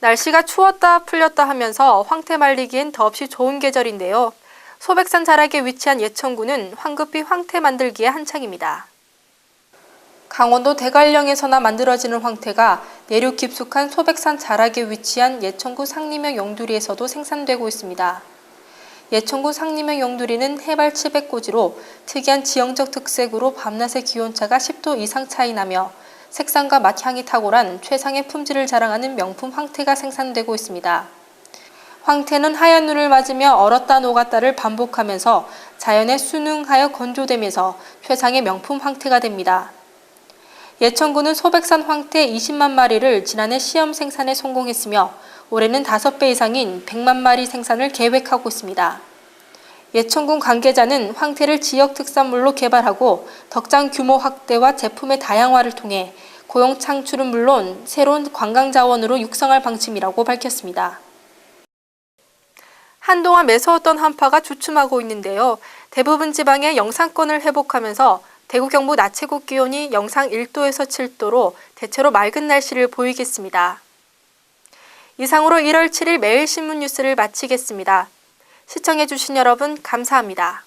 날씨가 추웠다 풀렸다 하면서 황태 말리기엔 더없이 좋은 계절인데요. 소백산 자락에 위치한 예천군은 황급히 황태 만들기에 한창입니다. 강원도 대관령에서나 만들어지는 황태가 내륙 깊숙한 소백산 자락에 위치한 예천군 상림역 용두리에서도 생산되고 있습니다. 예천군 상림역 용두리는 해발 700고지로 특이한 지형적 특색으로 밤낮의 기온차가 10도 이상 차이 나며 색상과 맛향이 탁월한 최상의 품질을 자랑하는 명품 황태가 생산되고 있습니다. 황태는 하얀 눈을 맞으며 얼었다 녹았다를 반복하면서 자연에 순응하여 건조되면서 최상의 명품 황태가 됩니다. 예천군은 소백산 황태 20만 마리를 지난해 시험 생산에 성공했으며 올해는 5배 이상인 100만 마리 생산을 계획하고 있습니다. 예천군 관계자는 황태를 지역 특산물로 개발하고 덕장 규모 확대와 제품의 다양화를 통해 고용 창출은 물론 새로운 관광 자원으로 육성할 방침이라고 밝혔습니다. 한동안 매서웠던 한파가 주춤하고 있는데요. 대부분 지방의 영상권을 회복하면서 대구 경북 낮 최고 기온이 영상 1도에서 7도로 대체로 맑은 날씨를 보이겠습니다. 이상으로 1월 7일 매일 신문 뉴스를 마치겠습니다. 시청해주신 여러분 감사합니다.